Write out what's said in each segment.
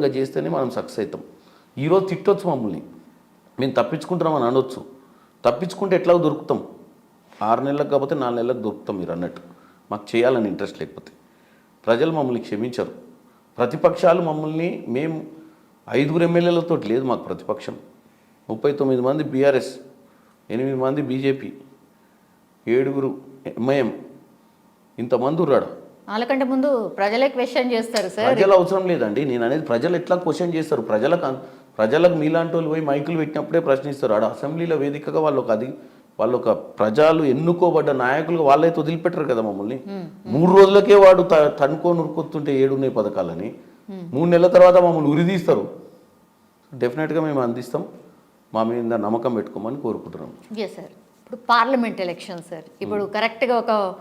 ఇంకా చేస్తేనే మనం సక్సెస్ అవుతాం. ఈరోజు తిట్టొచ్చు మమ్మల్ని. మేము తప్పించుకుంటున్నామని అనొచ్చు. తప్పించుకుంటే ఎట్లా దొరుకుతాం. ఆరు నెలలకు కాకపోతే నాలుగు నెలలకు దొరుకుతాం మీరు అన్నట్టు. మాకు చేయాలని ఇంట్రెస్ట్ లేకపోతే. ప్రజలు మమ్మల్ని క్షమించరు. ప్రతిపక్షాలు మమ్మల్ని మేము ఐదుగురు ఎమ్మెల్యేలతో లేదు మాకు ప్రతిపక్షం. ముప్పై తొమ్మిది మంది బీఆర్ఎస్ ఎనిమిది మంది బీజేపీ ఏడుగురు ఎంఐఎం ఇంతమంది ఉర్రాడు. వాళ్ళకంటే ముందు ప్రజలే క్వశ్చన్ చేస్తారు సార్ ప్రజలు అవసరం లేదండి. నేను అనేది ప్రజలు ఎట్లా క్వశ్చన్ చేస్తారు? ప్రజలకు ప్రజలకు మీలాంటి వాళ్ళు పోయి మైకులు పెట్టినప్పుడే ప్రశ్నిస్తారు. ఆడ అసెంబ్లీలో వేదికగా వాళ్ళు ఒక అది వాళ్ళు ఒక ప్రజలు ఎన్నుకోబడ్డ నాయకులుగా వాళ్ళైతే వదిలిపెట్టరు కదా మమ్మల్ని. మూడు రోజులకే వాడు త- తనుకొని ఉరుకొస్తుంటే ఏడున్నాయి పథకాలని. మూడు నెలల తర్వాత మమ్మల్ని ఉరిదీస్తారు డెఫినెట్గా మేము అందిస్తాం. మా మీద నమ్మకం పెట్టుకోమని కోరుకుంటున్నాం. ఎస్ సార్ ఇప్పుడు పార్లమెంట్ ఎలక్షన్ సార్ ఇప్పుడు కరెక్ట్గా ఒక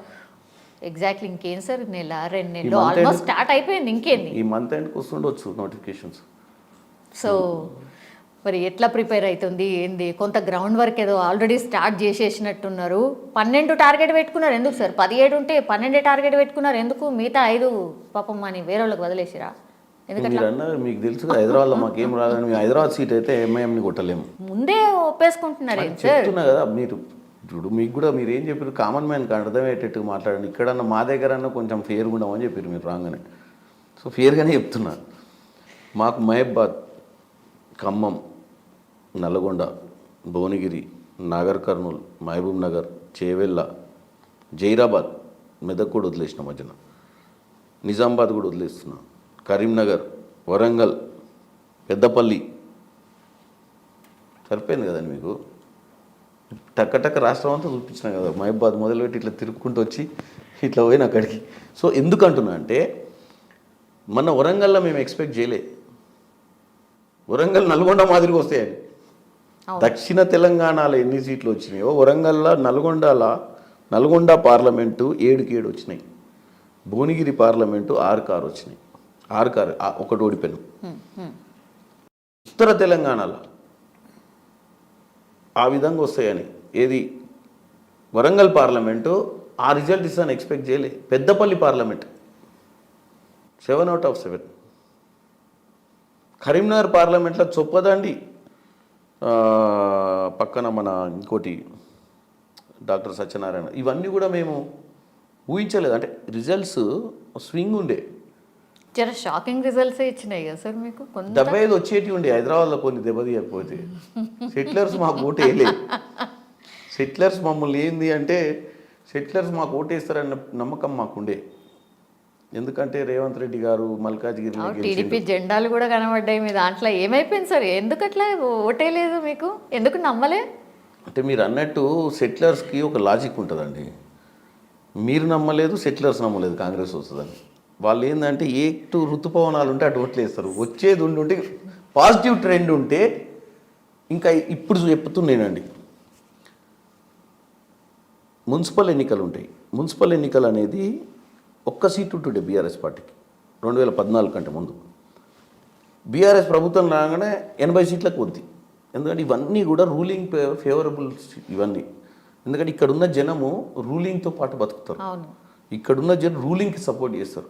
ఎగ్జాక్ట్లీ ఇంకేం సార్? నెల రెండు నెలలు ఆల్మోస్ట్ స్టార్ట్ అయిపోయింది ఇంకేంది? ఈ మంత్ ఎండ్కి వస్తుండొచ్చు నోటిఫికేషన్స్ సో మరి ఎట్లా ప్రిపేర్ అవుతుంది ఏంది? కొంత గ్రౌండ్ వర్క్ ఏదో ఆల్రెడీ స్టార్ట్ చేసేసినట్టున్నారు. పన్నెండు టార్గెట్ పెట్టుకున్నారు. ఎందుకు సార్? పదిహేడు ఉంటే పన్నెండే టార్గెట్ పెట్టుకున్నారు. ఎందుకు? మిగతా ఐదు పాపం అని వేరే వాళ్ళకి వదిలేసిరా? ఎందుకంటే మీరు అన్నారు మీకు తెలుసు హైదరాబాద్లో మాకేం రాదని హైదరాబాద్ సీట్ అయితే ఎంఐఎంని కొట్టలేము. ముందే ఒప్పేసుకుంటున్నారు చెప్తున్నా కదా మీరు ఇప్పుడు మీకు కూడా మీరు ఏం చెప్పారు? కామన్ మ్యాన్కి అర్థమయ్యేటట్టు మాట్లాడండి. ఇక్కడన్నా మా దగ్గరన్నా కొంచెం ఫేర్గా ఉండమని చెప్పారు మీరు రాగానే. సో ఫేర్గానే చెప్తున్నా. మాకు మహబాద్ ఖమ్మం నల్గొండ భువనగిరి నాగర్ కర్నూలు మహబూబ్ నగర్ చేవెళ్ళ జైరాబాద్ మెదక్ కూడా వదిలేసిన మధ్యన. నిజామాబాద్ కూడా వదిలేస్తున్నా. కరీంనగర్ వరంగల్ పెద్దపల్లి. సరిపోయింది కదండి మీకు? టక్క టక్క రాష్ట్రం అంతా చూపించిన కదా. మహబాద్ మొదలుపెట్టి ఇట్లా తిరుక్కుంటూ వచ్చి ఇట్లా పోయిన అక్కడికి. సో ఎందుకు అంటున్నా అంటే మన వరంగల్లో మేము ఎక్స్పెక్ట్ చేయలే. వరంగల్ నల్గొండ మాదిరిగా వస్తాయని. దక్షిణ తెలంగాణలో ఎన్ని సీట్లు వచ్చినాయో వరంగల్లో నల్గొండల నల్గొండ పార్లమెంటు ఏడుకి ఏడు వచ్చినాయి. భువనగిరి పార్లమెంటు ఆరు కారు వచ్చినాయి ఆరు కారు ఒకటి ఓడిపోయినాం. ఉత్తర తెలంగాణలో ఆ విధంగా వస్తాయని. ఏది? వరంగల్ పార్లమెంటు ఆ రిజల్ట్ ఇస్తాను ఎక్స్పెక్ట్ చేయలే. Peddapalli parliament. Seven out of seven. Karimnagar పార్లమెంట్లో చొప్పదండి. పక్కన మన ఇంకోటి డాక్టర్ సత్యనారాయణ. ఇవన్నీ కూడా మేము ఊహించలేదు. అంటే రిజల్ట్స్ స్వింగ్ ఉండే. జర షాకింగ్ రిజల్ట్స్ ఇచ్చినాయి కదా సార్ మీకు? డెబ్బై ఐదు వచ్చేటివి ఉండే హైదరాబాద్లో కొన్ని దెబ్బతీయకపోతే. సెటిలర్స్ మాకు ఓటు వేయలేదు సెటిలర్స్ మమ్మల్ని ఏంది అంటే సెటిలర్స్ మాకు ఓటేస్తారన్న నమ్మకం మాకుండే ఎందుకంటే రేవంత్ రెడ్డి గారు మల్కాజ్గిరిలో గెలిచిండు. టీడీపీ జెండాలు కూడా కనబడ్డాయి మీ దాంట్లో. ఏమైపోయింది సార్? ఎందుకు అట్లా ఓటే లేదు మీకు? ఎందుకు నమ్మలే? అంటే మీరు అన్నట్టు సెటిలర్స్కి ఒక లాజిక్ ఉంటుందండి. మీరు నమ్మలేదు సెటిలర్స్ నమ్మలేదు కాంగ్రెస్ వస్తుందని. వాళ్ళు ఏంటంటే ఏ టు ఋతుపవనాలు ఉంటే అటు ఓట్లు వేస్తారు వచ్చేది ఉండి ఉంటే పాజిటివ్ ట్రెండ్ ఉంటే ఇంకా ఇప్పుడు చెప్తున్నానండి. మున్సిపల్ ఎన్నికలు ఉంటాయి. మున్సిపల్ ఎన్నికలు అనేది ఒక్క సీటు ఉంటుండే బీఆర్ఎస్ పార్టీకి. రెండు వేల పద్నాలుగు కంటే ముందు. బీఆర్ఎస్ ప్రభుత్వం రాగానే ఎనభై సీట్లకు వద్ది. ఎందుకంటే ఇవన్నీ కూడా రూలింగ్ ఫేవరబుల్ ఇవన్నీ. ఎందుకంటే ఇక్కడ ఉన్న జనము రూలింగ్తో పాటు బతుకుతారు. ఇక్కడున్న జన రూలింగ్కి సపోర్ట్ చేస్తారు.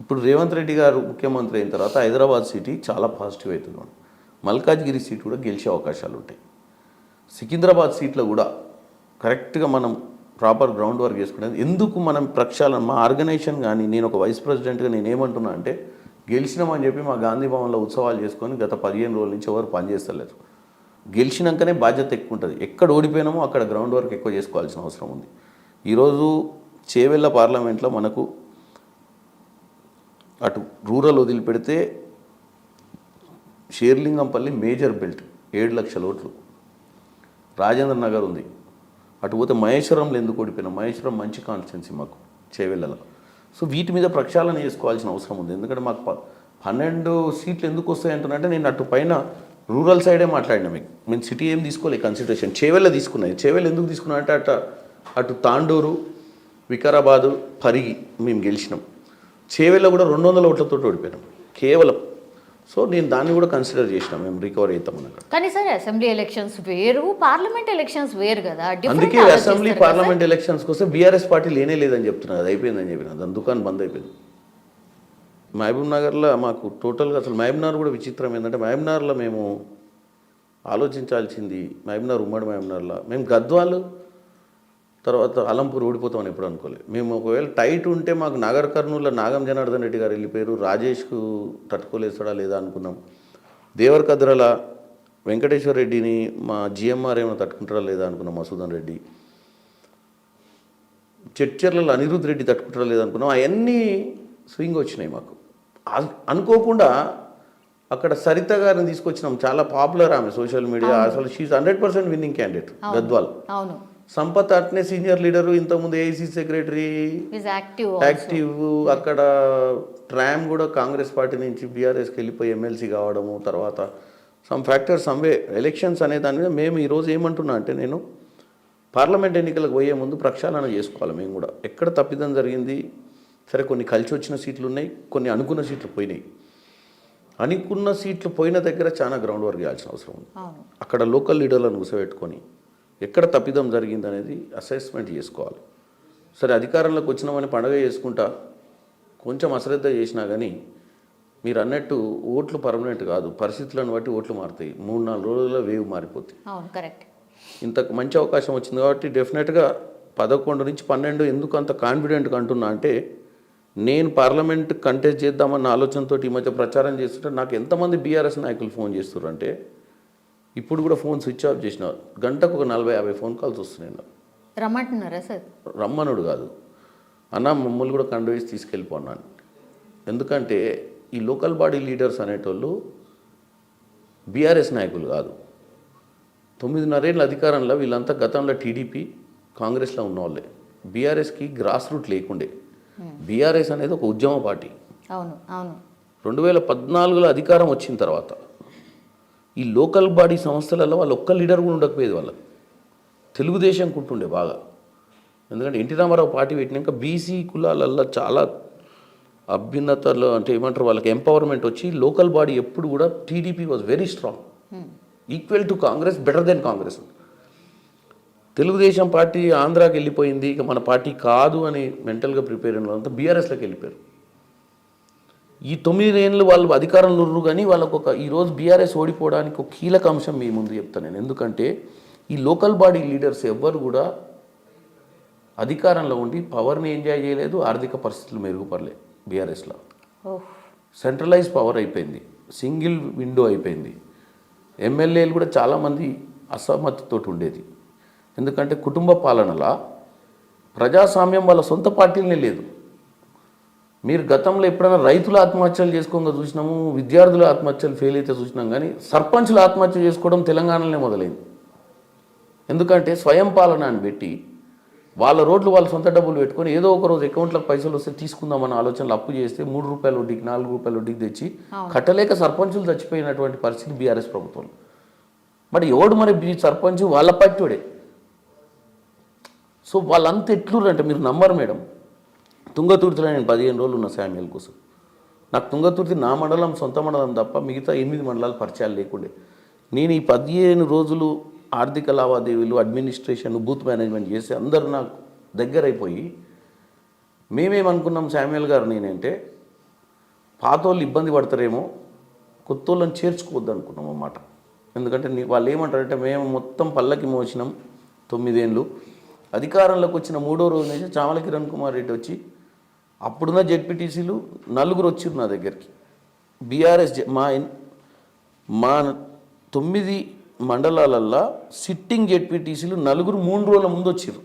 ఇప్పుడు రేవంత్ రెడ్డి గారు ముఖ్యమంత్రి అయిన తర్వాత హైదరాబాద్ సిటీ చాలా పాజిటివ్ అవుతుంది మల్కాజ్గిరి సీట్ కూడా గెలిచే అవకాశాలు ఉంటాయి. సికింద్రాబాద్ సీట్లో కూడా కరెక్ట్గా మనం ప్రాపర్ గ్రౌండ్ వర్క్ చేసుకునేది ఎందుకు మనం ప్రక్షాళన మా ఆర్గనైజేషన్ కానీ నేను ఒక వైస్ ప్రెసిడెంట్గా నేను ఏమంటున్నా అంటే గెలిచినామని చెప్పి మా గాంధీ భవన్లో ఉత్సవాలు చేసుకొని గత పదిహేను రోజుల నుంచి ఎవరు పనిచేస్తలేరు గెలిచినాకనే బాధ్యత ఎక్కువ ఉంటుంది. ఎక్కడ ఓడిపోయినామో అక్కడ గ్రౌండ్ వర్క్ ఎక్కువ చేసుకోవాల్సిన అవసరం ఉంది. ఈరోజు చేవెళ్ళ పార్లమెంట్లో మనకు అటు రూరల్ వదిలిపెడితే షేర్లింగంపల్లి మేజర్ బెల్ట్ ఏడు లక్షల ఓట్లు. రాజేంద్ర నగర్ ఉంది. అటు పోతే మహేశ్వరంలో ఎందుకు ఓడిపోయినా? మహేశ్వరం మంచి కాన్స్టిట్యున్సీ మాకు చేవెళ్ళలో సో వీటి మీద ప్రక్షాళన చేసుకోవాల్సిన అవసరం ఉంది. ఎందుకంటే మాకు ప- పన్నెండు సీట్లు ఎందుకు వస్తాయి అంటున్నంటే నేను అటు పైన రూరల్ సైడే మాట్లాడినా మీకు. మేము సిటీ ఏం తీసుకోలేదు కన్సిడరేషన్ చేవెళ్ళ తీసుకున్నాయి చేవెళ్ళ ఎందుకు తీసుకున్నా అంటే అటు అటు తాండూరు వికారాబాదు పరిగి మేము గెలిచినాం. చేవెళ్ళ కూడా రెండు వందల ఓట్లతో ఓడిపోయినాం. కేవలం. సో నేను దాన్ని కూడా కన్సిడర్ చేసినా. మేము రికవర్ అవుతాం అన్నట్టు. కానీ సార్ అసెంబ్లీ ఎలక్షన్స్ వేరు పార్లమెంట్ ఎలక్షన్స్ వేరు కదా. అందుకే అసెంబ్లీ? పార్లమెంట్ ఎలక్షన్స్కి వస్తే బీఆర్ఎస్ పార్టీ లేనే లేదని చెప్తున్నారు. అది అయిపోయిందని చెప్పిన దాని దుకాణం బంద్ అయిపోయింది. మహబూబ్ నగర్లో మాకు టోటల్గా అసలు మహబూబ్ నగర్ కూడా విచిత్రం ఏంటంటే మహబూబ్ నగర్లో మేము ఆలోచించాల్సింది మహబూబ్ నగర్ ఉమ్మడి మహబూబ్ నగర్లో మేము గద్వాలు తర్వాత అలంపూర్ ఓడిపోతామని ఎప్పుడు అనుకోలేదు. మేము ఒకవేళ టైట్ ఉంటే మాకు నగర్ కర్నూలులో నాగం జనార్దన్ రెడ్డి గారు వెళ్ళిపోయారు రాజేష్కు తట్టుకోలేస్తాడా లేదా అనుకున్నాం. దేవరకద్రల వెంకటేశ్వర రెడ్డిని మా జిఎంఆర్ ఏమైనా తట్టుకుంటాడా లేదా అనుకున్నాం మసూదన్ రెడ్డి. చర్చర్లలో అనిరుద్ధ్ రెడ్డి తట్టుకుంటారా లేదనుకున్నాం అవన్నీ స్వింగ్ వచ్చినాయి మాకు. అనుకోకుండా అక్కడ సరిత గారిని తీసుకొచ్చినాం. చాలా పాపులర్ ఆమె సోషల్ మీడియా. అసలు she hundred percent winning candidate Gadwal. అవును. సంపత్ అట్నే సీనియర్ లీడరు ఇంతకుముందు ఏఐసీ సెక్రటరీ. యాక్టివ్ అక్కడ ట్రామ్ కూడా కాంగ్రెస్ పార్టీ నుంచి బీఆర్ఎస్కి వెళ్ళిపోయి ఎమ్మెల్సీ కావడము తర్వాత సమ్ ఫ్యాక్టర్స్ సమ్వే ఎలక్షన్స్ అనే దాని మీద మేము ఈరోజు ఏమంటున్నా అంటే నేను పార్లమెంట్ ఎన్నికలకు పోయే ముందు ప్రక్షాళన చేసుకోవాలి మేము కూడా. ఎక్కడ తప్పిదం జరిగింది? సరే కొన్ని కలిసి వచ్చిన సీట్లు ఉన్నాయి కొన్ని అనుకున్న సీట్లు పోయినాయి. అనుకున్న సీట్లు పోయిన దగ్గర చాలా గ్రౌండ్ వర్క్ చేయాల్సిన అవసరం ఉంది. అక్కడ లోకల్ లీడర్లను కూర్చోబెట్టుకొని ఎక్కడ తప్పిదం జరిగింది అనేది అసెస్మెంట్ చేసుకోవాలి. సరే అధికారంలోకి వచ్చినామని పండగ చేసుకుంటా కొంచెం అశ్రద్ధ చేసినా కానీ మీరు అన్నట్టు ఓట్లు పర్మనెంట్ కాదు. పరిస్థితులను బట్టి ఓట్లు మారుతాయి. మూడు నాలుగు రోజుల్లో వేవ్ మారిపోతాయి. కరెక్ట్ ఇంత మంచి అవకాశం వచ్చింది కాబట్టి డెఫినెట్గా పదకొండు నుంచి పన్నెండు ఎందుకు అంత కాన్ఫిడెంట్గా అంటున్నా అంటే నేను పార్లమెంట్ కంటెస్ట్ చేద్దామన్న ఆలోచనతో ఈ మధ్య ప్రచారం చేస్తుంటే నాకు ఎంతమంది బీఆర్ఎస్ నాయకులు ఫోన్ చేస్తున్నారు అంటే ఇప్పుడు కూడా ఫోన్ స్విచ్ ఆఫ్ చేసిన గంటకు ఒక నలభై యాభై ఫోన్ కాల్స్ వస్తున్నాయి నాకు రమ్మంటున్నారా సార్? రమ్మనుడు కాదు. అన్న మమ్మల్ని కూడా కండవేసి తీసుకెళ్ళిపోన్నాను ఎందుకంటే ఈ లోకల్ బాడీ లీడర్స్ అనేటోళ్ళు బీఆర్ఎస్ నాయకులు కాదు. తొమ్మిదిన్నరేళ్ళ అధికారంలో వీళ్ళంతా గతంలో టీడీపీ కాంగ్రెస్లో ఉన్నవాళ్ళే బీఆర్ఎస్కి గ్రాస్ రూట్ లేకుండే. బీఆర్ఎస్ అనేది ఒక ఉద్యమ పార్టీ. అవును అవును. రెండు వేల పద్నాలుగులో అధికారం వచ్చిన తర్వాత ఈ లోకల్ బాడీ సంస్థలలో వాళ్ళు ఒక్క లీడర్ కూడా ఉండకపోయేది వాళ్ళకి. తెలుగుదేశం కుంటుండే బాగా. ఎందుకంటే ఎన్టీ రామారావు పార్టీ పెట్టినాక బీసీ కులాలల్లో చాలా అభ్యున్నతలు అంటే ఏమంటారు వాళ్ళకి ఎంపవర్మెంట్ వచ్చి లోకల్ బాడీ ఎప్పుడు కూడా TDP was very strong equal to Congress better than Congress. Telugu Desam party ఆంధ్రాకి వెళ్ళిపోయింది ఇక మన పార్టీ కాదు అని మెంటల్గా ప్రిపేర్ అయిన వాళ్ళంతా బీఆర్ఎస్లోకి వెళ్ళిపోయారు. ఈ తొమ్మిది ఏళ్ళు వాళ్ళు అధికారంలో ఉర్రు కానీ వాళ్ళకు ఒక ఈరోజు బీఆర్ఎస్ ఓడిపోవడానికి ఒక కీలక అంశం మీ ముందు చెప్తాను నేను. ఎందుకంటే ఈ లోకల్ బాడీ లీడర్స్ ఎవ్వరు కూడా అధికారంలో ఉండి పవర్ని ఎంజాయ్ చేయలేదు ఆర్థిక పరిస్థితులు మెరుగుపడలేదు బీఆర్ఎస్లో. సెంట్రలైజ్ పవర్ అయిపోయింది సింగిల్ విండో అయిపోయింది. ఎమ్మెల్యేలు కూడా చాలామంది అసమ్మతితో ఉండేది. ఎందుకంటే కుటుంబ పాలనలా ప్రజాస్వామ్యం వాళ్ళ సొంత పార్టీలనే లేదు. మీరు గతంలో ఎప్పుడైనా రైతులు ఆత్మహత్యలు చేసుకోగా చూసినాము విద్యార్థుల ఆత్మహత్యలు ఫెయిల్ అయితే చూసినాం కానీ సర్పంచులు ఆత్మహత్య చేసుకోవడం తెలంగాణలోనే మొదలైంది. ఎందుకంటే స్వయం పాలన అని పెట్టి వాళ్ళ రోడ్లు వాళ్ళ సొంత డబ్బులు పెట్టుకొని ఏదో ఒక రోజు అకౌంట్లకు పైసలు వస్తే తీసుకుందామన్న ఆలోచనలు అప్పు చేస్తే మూడు రూపాయల వడ్డీకి నాలుగు రూపాయల వడ్డీకి తెచ్చి కట్టలేక సర్పంచులు చచ్చిపోయినటువంటి పరిస్థితి బీఆర్ఎస్ ప్రభుత్వం మరి ఎవడు మరి సర్పంచ్? వాళ్ళ పార్టీడే సో వాళ్ళంతా ఎట్లుర్రు అంటే మీరు నమ్మరు మేడం. తుంగతుర్తిలో నేను పదిహేను రోజులు ఉన్న శామ్యుల్ కోసం. నాకు తుంగతుర్తి నా మండలం సొంత మండలం తప్ప మిగతా ఎనిమిది మండలాలు పరిచయాలు లేకుండే. నేను ఈ పదిహేను రోజులు ఆర్థిక లావాదేవీలు అడ్మినిస్ట్రేషన్ బూత్ మేనేజ్మెంట్ చేసి అందరూ నాకు దగ్గర అయిపోయి మేమేమనుకున్నాం శామ్యుల్ గారు నేనంటే పాతోళ్ళు ఇబ్బంది పడతారేమో కొత్త వాళ్ళని చేర్చుకోవద్దు అనుకున్నాం అన్నమాట. ఎందుకంటే వాళ్ళు ఏమంటారంటే మేము మొత్తం పల్లకి మోసినాం తొమ్మిదేళ్ళు. అధికారంలోకి వచ్చిన మూడో రోజు నుంచి చామల కిరణ్ కుమార్ రెడ్డి వచ్చి అప్పుడున్న జెడ్పీటీసీలు నలుగురు వచ్చారు నా దగ్గరికి. బీఆర్ఎస్ మా మా తొమ్మిది మండలాలల్లో సిట్టింగ్ జెడ్పీటీసీలు నలుగురు మూడు రోజుల ముందు వచ్చారు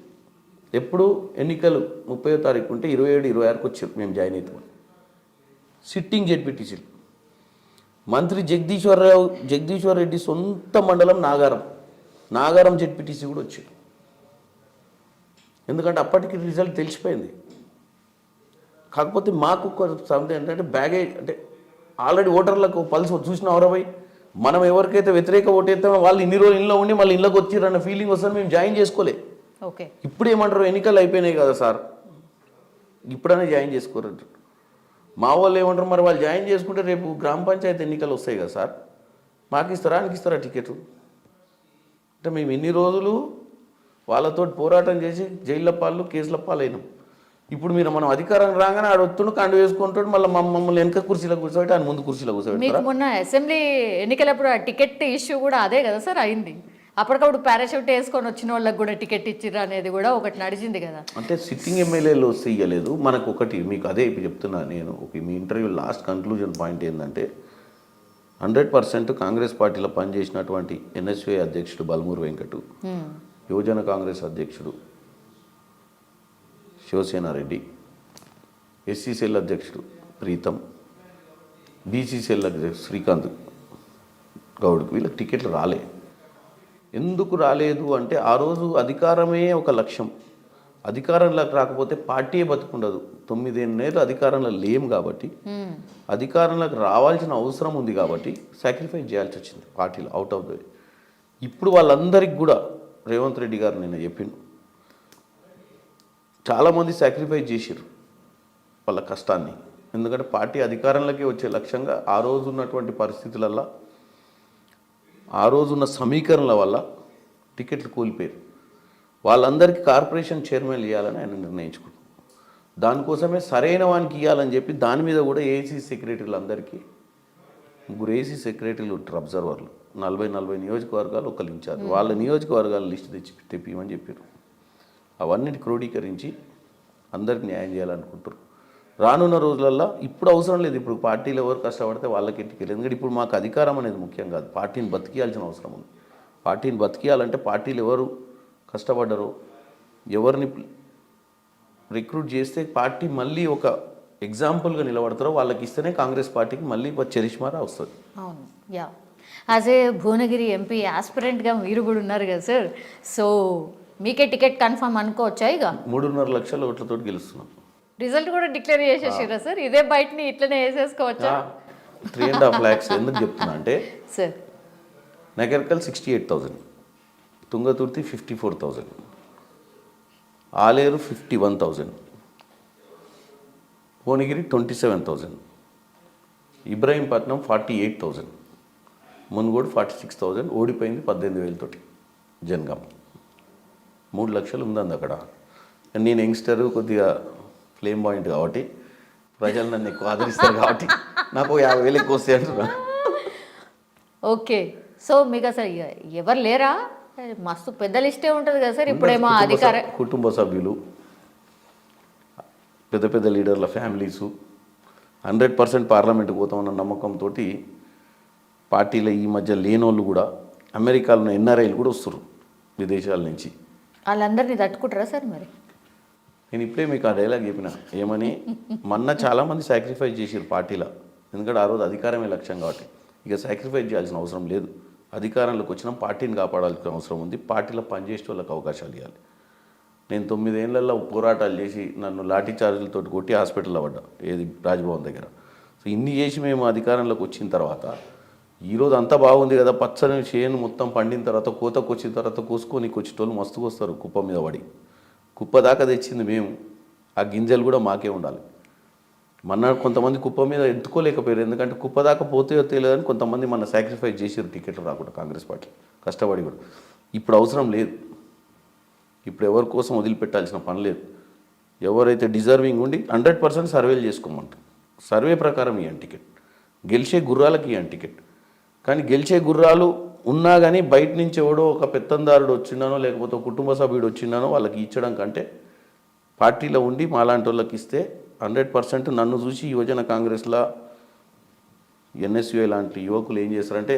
ఎప్పుడు? ఎన్నికలు ముప్పై తారీఖు ఉంటే ఇరవై ఏడు ఇరవై ఆరుకు వచ్చారు మేము జాయిన్ అవుతాం సిట్టింగ్ జెడ్పీటీసీలు. మంత్రి జగదీశ్వరరావు జగదీశ్వర్ రెడ్డి సొంత మండలం నాగారం. నాగారం జెడ్పీటీసీ కూడా వచ్చారు ఎందుకంటే అప్పటికి రిజల్ట్ తెలిసిపోయింది. కాకపోతే మాకు సంథింగ్ ఏంటంటే బ్యాగేజ్ అంటే ఆల్రెడీ ఓటర్లకు పల్స్ చూసిన ఎవరబై మనం ఎవరికైతే వ్యతిరేక ఓటు వేస్తామో వాళ్ళు ఇన్ని రోజులు ఇంట్లో ఉండి మళ్ళీ ఇళ్ళకి వచ్చిర్రన్న ఫీలింగ్ వస్తుంది మేము జాయిన్ చేసుకోలే. ఓకే. ఇప్పుడు ఏమంటారు? ఎన్నికలు అయిపోయినాయి కదా సార్. ఇప్పుడనే జాయిన్ చేసుకోరంటారు మా వాళ్ళు ఏమంటారు? మరి వాళ్ళు జాయిన్ చేసుకుంటే రేపు గ్రామ పంచాయతీ ఎన్నికలు వస్తాయి కదా సార్. మాకు ఇస్తారా? ఆయనకి ఇస్తారా టికెట్? అంటే మేము ఎన్ని రోజులు వాళ్ళతో పోరాటం చేసి జైళ్ళ పాలు కేసుల పాలు అయినాం ఇప్పుడు మీరు మనం అధికారం రాగానే ఆడ వస్తుండు కండు వేసుకుంటాడు మళ్ళీ మమ్మల్ని వెనక కుర్చీలో కూర్చోబెట్టి ఆయన ముందు కుర్చీలో కూర్చోబెడతారా మొన్న అసెంబ్లీ ఎన్నికలప్పుడు ఆ టికెట్ ఇష్యూ కూడా అదే కదా సార్ అయింది. అప్పటికప్పుడు పారాషూట్ వేసుకొని వచ్చిన వాళ్ళకి కూడా టికెట్ ఇచ్చిర్రు అనేది కూడా ఒకటి నడిచింది కదా. అంటే సిట్టింగ్ ఎమ్మెల్యేలు వస్తే ఇయ్యలేదు. మనకు ఒకటి మీకు అదే ఇప్పుడు చెప్తున్నా నేను ఒక మీ ఇంటర్వ్యూ లాస్ట్ కన్క్లూజన్ పాయింట్ ఏంటంటే హండ్రెడ్ పర్సెంట్ కాంగ్రెస్ పార్టీలో పనిచేసినటువంటి ఎన్ఎస్ఏ అధ్యక్షుడు బల్మూరు వెంకటు. యువజన కాంగ్రెస్ అధ్యక్షుడు శివసేనారెడ్డి ఎస్సీసీఎల్ అధ్యక్షుడు ప్రీతం బీసీసీఎల్ అధ్యక్షుడు శ్రీకాంత్ గౌడ్కి వీళ్ళకి టికెట్లు రాలే. ఎందుకు రాలేదు అంటే ఆ రోజు అధికారమే ఒక లక్ష్యం. అధికారంలోకి రాకపోతే పార్టీయే బతుకుండదు. తొమ్మిదేళ్ళేళ్ళు అధికారంలో లేం కాబట్టి. అధికారంలోకి రావాల్సిన అవసరం ఉంది కాబట్టి సాక్రిఫైస్ చేయాల్సి వచ్చింది పార్టీలో అవుట్ ఆఫ్ ద వే ఇప్పుడు వాళ్ళందరికీ కూడా రేవంత్ రెడ్డి గారు నిన్న చెప్పిండు చాలామంది సాక్రిఫైస్ చేశారు వాళ్ళ కష్టాన్ని. ఎందుకంటే పార్టీ అధికారంలోకి వచ్చే లక్ష్యంగా ఆ రోజు ఉన్నటువంటి పరిస్థితులల్లో ఆ రోజున్న సమీకరణల వల్ల టికెట్లు కూలిపోయారు వాళ్ళందరికీ కార్పొరేషన్ చైర్మన్ ఇవ్వాలని ఆయన నిర్ణయించుకున్నాడు దానికోసమే సరైన వానికి ఇవ్వాలని చెప్పి దాని మీద కూడా ఏసీ సెక్రటరీలు అందరికీ ముగ్గురు ఏసీ సెక్రటరీలు ఉంటారు అబ్జర్వర్లు నలభై నలభై నియోజకవర్గాలు ఒకళ్ళు ఇన్ఛార్జ్ వాళ్ళ నియోజకవర్గాల లిస్ట్ తెచ్చి తెప్పిమని చెప్పారు అవన్నీ క్రోడీకరించి అందరికి న్యాయం చేయాలనుకుంటారు రానున్న రోజులల్లో ఇప్పుడు అవసరం లేదు. ఇప్పుడు పార్టీలు ఎవరు కష్టపడితే వాళ్ళకి ఎట్టుకెళ్ళి ఎందుకంటే ఇప్పుడు మాకు అధికారం అనేది ముఖ్యం కాదు. పార్టీని బతికేయాల్సిన అవసరం ఉంది. పార్టీని బతికేయాలంటే పార్టీలు ఎవరు కష్టపడ్డరో? ఎవరిని రిక్రూట్ చేస్తే పార్టీ మళ్ళీ ఒక ఎగ్జాంపుల్గా నిలబడతారో వాళ్ళకి ఇస్తేనే కాంగ్రెస్ పార్టీకి మళ్ళీ చరిష్మారా వస్తుంది. అవును. Yeah. As a Bhuvanagiri MP ఆస్పిరెంట్గా మీరు కూడా ఉన్నారు కదా సార్. సో మీకే టికెట్ కన్ఫర్మ్ అనుకోవచ్చా ఇక? మూడున్నర లక్షల ఓట్లతో గెలుస్తున్నాం. రిజల్ట్ కూడా డిక్లేర్ చేసేసారా సార్? ఇదే బయటని ఇట్లనే వేసేసుకోవచ్చా? త్రీ అండ్ హాఫ్ ల్యాక్స్ ఎందుకు చెప్తున్నా అంటే sir. Nagarkurnool sixty eight thousand Thungathurthi fifty four thousand Aleru fifty one thousand Bhuvanagiri twenty seven thousand Ibrahimpatnam forty eight thousand Munugode forty six thousand ఓడిపోయింది పద్దెనిమిది వేలతోటి జనగాం. మూడు లక్షలు ఉందండి అక్కడ. నేను యంగ్స్టర్ కొద్దిగా ఫ్లేమ్ పాయింట్ కాబట్టి ప్రజలు నన్ను ఎక్కువ ఆదరిస్తారు కాబట్టి నాకు యాభై వేలు ఎక్కువ వస్తాయి అంటున్నా. ఓకే. సో మీకు అసలు ఎవరు లేరా? మస్తు పెద్ద లిస్టే ఉంటుంది కదా సార్ ఇప్పుడేమో అధికార కుటుంబ సభ్యులు పెద్ద పెద్ద లీడర్ల ఫ్యామిలీసు హండ్రెడ్ పర్సెంట్ పార్లమెంట్కి పోతామన్న నమ్మకంతో పార్టీలో ఈ మధ్య లేనోళ్ళు కూడా అమెరికాలో ఎన్ఆర్ఐలు కూడా వస్తారు విదేశాల నుంచి. వాళ్ళందరినీ తట్టుకుంటారా సార్ మరి? నేను ఇప్పుడే మీకు ఆ డైలాగ్ చెప్పిన. ఏమని? మొన్న చాలామంది సాక్రిఫైస్ చేసారు పార్టీలో. ఎందుకంటే ఆ రోజు అధికారమే లక్ష్యం కాబట్టి. ఇక సాక్రిఫైస్ చేయాల్సిన అవసరం లేదు. అధికారంలోకి వచ్చినా పార్టీని కాపాడాల్సిన అవసరం ఉంది. పార్టీలో పనిచేసే వాళ్ళకి అవకాశాలు ఇవ్వాలి. నేను తొమ్మిదేళ్ళలో పోరాటాలు చేసి నన్ను లాఠీ చార్జీలతో కొట్టి హాస్పిటల్లో పడ్డా ఏది రాజ్భవన్ దగ్గర. సో ఇన్ని చేసి మేము అధికారంలోకి వచ్చిన తర్వాత ఈరోజు అంతా బాగుంది కదా పచ్చని చేను మొత్తం పండిన తర్వాత కోతకు వచ్చిన తర్వాత కోసుకొని వచ్చేటోళ్ళు మస్తుకు వస్తారు కుప్ప మీద పడి. కుప్ప దాకా తెచ్చింది మేము. ఆ గింజలు కూడా మాకే ఉండాలి. మన కొంతమంది కుప్ప మీద ఎత్తుకోలేకపోయారు. ఎందుకంటే కుప్ప దాకా పోతే తెలియదని కొంతమంది మన సాక్రిఫైస్ చేసారు టికెట్లు రాకుండా కాంగ్రెస్ పార్టీ కష్టపడి కూడా. ఇప్పుడు అవసరం లేదు. ఇప్పుడు ఎవరి కోసం వదిలిపెట్టాల్సిన పని లేదు. ఎవరైతే డిజర్వింగ్ ఉండి హండ్రెడ్ పర్సెంట్ సర్వేలు చేసుకోమంటారు. సర్వే ప్రకారం ఇవ్వండి టికెట్ గెలిచే గుర్రాలకి ఇవ్వండి టికెట్ కానీ గెలిచే గుర్రాలు ఉన్నా కానీ బయట నుంచి ఎవడో ఒక పెత్తందారుడు వచ్చిండానో లేకపోతే కుటుంబ సభ్యుడు వచ్చిండానో వాళ్ళకి ఇచ్చడం కంటే పార్టీలో ఉండి మాలాంటి వాళ్ళకి ఇస్తే హండ్రెడ్ పర్సెంట్ నన్ను చూసి యువజన కాంగ్రెస్లో ఎన్ఎస్యుఐ లాంటి యువకులు ఏం చేస్తారంటే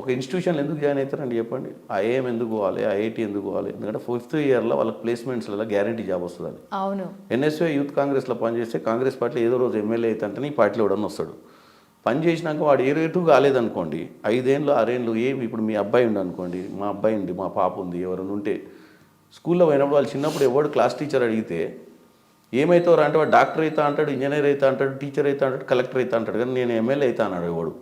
ఒక ఇన్స్టిట్యూషన్లో ఎందుకు జాయిన్ అవుతారండి చెప్పండి. ఐఏఎం ఎందుకు పోవాలి ఐఐటి ఎందుకు పోవాలి? ఎందుకంటే ఫిఫ్త్ ఇయర్లో వాళ్ళకి ప్లేస్మెంట్స్లలో గ్యారంటీ జాబ్ వస్తుందని అవును. ఎన్ఎస్ఏ యూత్ కాంగ్రెస్లో పనిచేస్తే కాంగ్రెస్ పార్టీ ఏదో రోజు ఎమ్మెల్యే అవుతుంటేనే ఈ పార్టీలో ఎవడన్నా వస్తాడు. పని చేసినాక వాడు ఏ రేటు కాలేదనుకోండి ఐదేళ్ళు ఆరేళ్ళు ఏమి ఇప్పుడు మీ అబ్బాయి ఉండి అనుకోండి మా అబ్బాయి ఉంది మా పాప ఉంది ఎవరైనా ఉంటే స్కూల్లో పోయినప్పుడు వాళ్ళు చిన్నప్పుడు ఎవడు క్లాస్ టీచర్ అడిగితే ఏమవుతారు అంటే వాడు డాక్టర్ అవుతా అంటాడు ఇంజనీర్ అవుతా అంటాడు టీచర్ అవుతా అంటాడు కలెక్టర్ అవుతా అంటాడు కానీ నేను ఎమ్మెల్యే అవుతా అన్నాడు ఎవడు.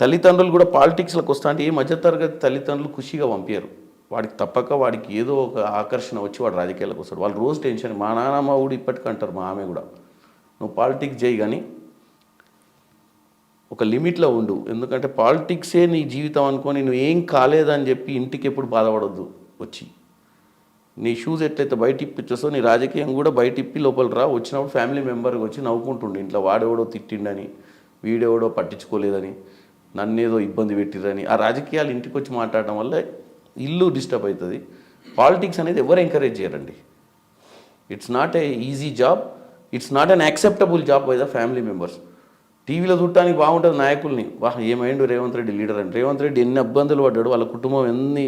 తల్లిదండ్రులు కూడా పాలిటిక్స్లోకి వస్తా అంటే ఏ మధ్యతరగతి తల్లిదండ్రులు ఖుషిగా పంపారు వాడికి తప్పక వాడికి ఏదో ఒక ఆకర్షణ వచ్చి వాడు రాజకీయాలకు వస్తాడు. వాళ్ళు రోజు టెన్షన్ మా నాన్నమ్మ కూడా ఇప్పటికంటారు మా ఆమె కూడా. నువ్వు పాలిటిక్స్ చేయి కానీ ఒక లిమిట్లో ఉండు. ఎందుకంటే పాలిటిక్సే నీ జీవితం అనుకొని నువ్వు ఏం కాలేదని చెప్పి ఇంటికి ఎప్పుడు బాధపడద్దు వచ్చి. నీ షూస్ ఎట్లయితే బయట ఇప్పించేస్తో నీ రాజకీయం కూడా బయట ఇప్పి లోపల రా. వచ్చినప్పుడు ఫ్యామిలీ మెంబర్కి వచ్చి నవ్వుకుంటుండే. ఇంట్లో వాడెవడో తిట్టిండని వీడెవడో పట్టించుకోలేదని నన్నేదో ఇబ్బంది పెట్టిరని ఆ రాజకీయాలు ఇంటికి వచ్చి మాట్లాడడం వల్ల ఇల్లు డిస్టర్బ్ అవుతుంది పాలిటిక్స్ అనేది ఎవరు ఎంకరేజ్ చేయరండి. It's not a easy job it's not an acceptable job by the family members టీవీలో చూడటానికి బాగుంటుంది నాయకుల్ని. వాహ్ ఏమైండు రేవంత్ రెడ్డి లీడర్ అని రేవంత్ రెడ్డి ఎన్ని ఇబ్బందులు పడ్డాడు వాళ్ళ కుటుంబం ఎన్ని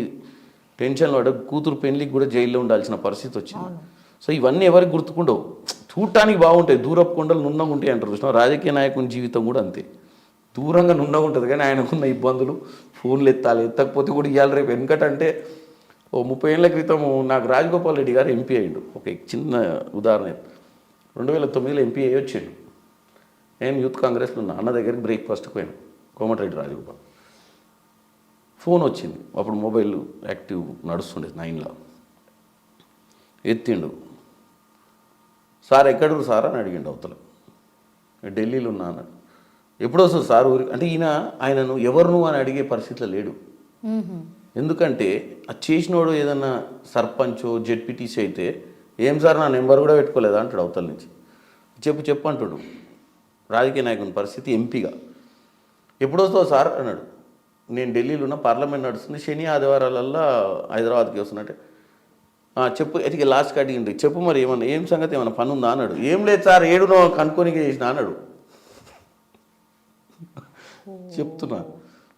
టెన్షన్లు పడ్డాడు కూతురు పెళ్ళికి కూడా జైల్లో ఉండాల్సిన పరిస్థితి వచ్చింది. సో ఇవన్నీ ఎవరికి గుర్తుకుండవు. చూడటానికి బాగుంటాయి దూరపు కొండలు నున్నగా ఉంటాయి అంటారు చూసిన రాజకీయ నాయకుని జీవితం కూడా అంతే. దూరంగా నున్నగా ఉంటుంది కానీ ఆయనకున్న ఇబ్బందులు ఫోన్లు ఎత్తాలి ఎత్తకపోతే కూడా ఇవ్వాలి రేపు. ఎందుకంటే ఓ ముప్పై ఏళ్ళ క్రితం నాకు రాజగోపాల్ రెడ్డి గారు ఎంపీ అయ్యిండు. ఒక చిన్న ఉదాహరణ. రెండు వేల తొమ్మిదిలో ఎంపీ అయ్యి వచ్చాడు. నేను యూత్ కాంగ్రెస్లో ఉన్నా. అన్న దగ్గరికి బ్రేక్ఫాస్ట్కి పోయాను. కోమటిరెడ్డి రాజగోపాల్. ఫోన్ వచ్చింది. అప్పుడు మొబైల్ యాక్టివ్ నడుస్తుండేది నైన్లో. ఎత్తిండు. సార్ ఎక్కడు సార్? అని అడిగిండు అవతల. ఢిల్లీలో ఉన్నా అన్నాడు. ఎప్పుడు వస్తుంది సార్ ఊరికి అంటే ఈయన ఆయనను ఎవరు నువ్వు అని అడిగే పరిస్థితిలో లేడు. ఎందుకంటే అది చేసినోడు ఏదన్నా సర్పంచో జెడ్పీటీసీ అయితే ఏం సార్ నా నెంబర్ కూడా పెట్టుకోలేదా? అంటాడు అవతల నుంచి. చెప్పు చెప్పు అంటాడు. రాజకీయ నాయకుని పరిస్థితి ఎంపీగా. ఎప్పుడు వస్తావు సార్? అన్నాడు. నేను ఢిల్లీలో ఉన్న పార్లమెంట్ నడుస్తుంది. శని ఆదివారాలల్లా హైదరాబాద్కి వస్తున్నట్టే. చెప్పు. ఎతికి లాస్ట్ అడిగిండు చెప్పు మరి ఏమన్నా ఏం సంగతి ఏమన్నా పని ఉందా అన్నాడు. ఏం లేదు సార్ ఏడునో కనుక్కొని చేసిన అన్నాడు. చెప్తున్నా.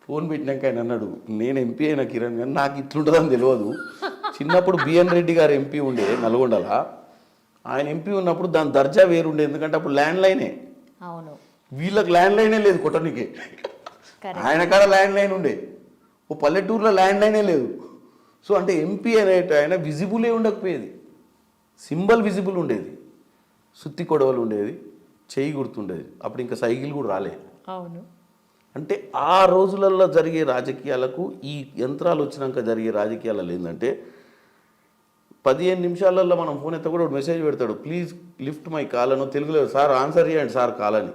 ఫోన్ పెట్టినాక ఆయన అన్నాడు నేను ఎంపీ అయిన కిరణ్ కానీ నాకు ఇట్లుంటుందని తెలియదు చిన్నప్పుడు బిఎన్ రెడ్డి గారు ఎంపీ ఉండే నల్గొండల. ఆయన ఎంపీ ఉన్నప్పుడు దాని దర్జా వేరుండే ఎందుకంటే అప్పుడు ల్యాండ్ లైనే అవును. వీళ్ళకి ల్యాండ్ లైనే లేదు కొట్టనికి. ఆయన కాడ ల్యాండ్ లైన్ ఉండే. ఓ పల్లెటూరులో ల్యాండ్ లైనే లేదు. సో అంటే ఎంపీ అనేట ఆయన విజిబులే ఉండకపోయేది. సింబల్ విజిబుల్ ఉండేది. సుత్తి కొడవలు ఉండేది. చేయి గుర్తుండేది. అప్పుడు ఇంకా సైకిల్ కూడా రాలే. అవును. అంటే ఆ రోజులలో జరిగే రాజకీయాలకు ఈ యంత్రాలు వచ్చినాక జరిగే రాజకీయాలలో ఏంటంటే పదిహేను నిమిషాలలో మనం ఫోన్ ఎత్త కూడా మెసేజ్ పెడతాడు ప్లీజ్ లిఫ్ట్ మై కాల్ అను తెలుగులో సార్ ఆన్సర్ చేయండి సార్ కాల్ అని.